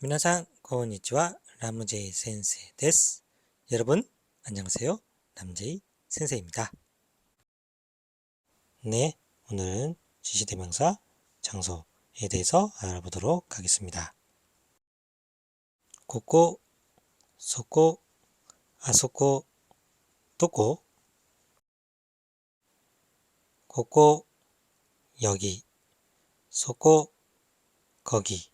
미나상 고니치와 람제이 센세 데스. 여러분 안녕하세요. 람제이 센세입니다. 네, 오늘은 지시대명사 장소에 대해서 알아보도록 하겠습니다. 고고, 소고, 아소고, 도고, 고고, 여기, 소고, 거기,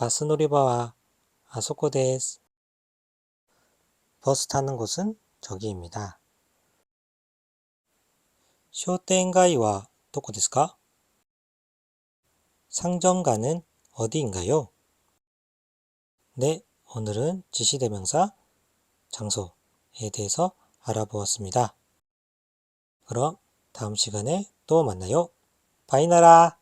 バス乗り場はあそこです. 버스 타는 곳은 저기입니다. 商店街はどこですか? 상점가는 어디인가요? 네, 오늘은 지시대명사 장소에 대해서 알아보았습니다. 그럼 다음 시간에 또 만나요. 바이나라!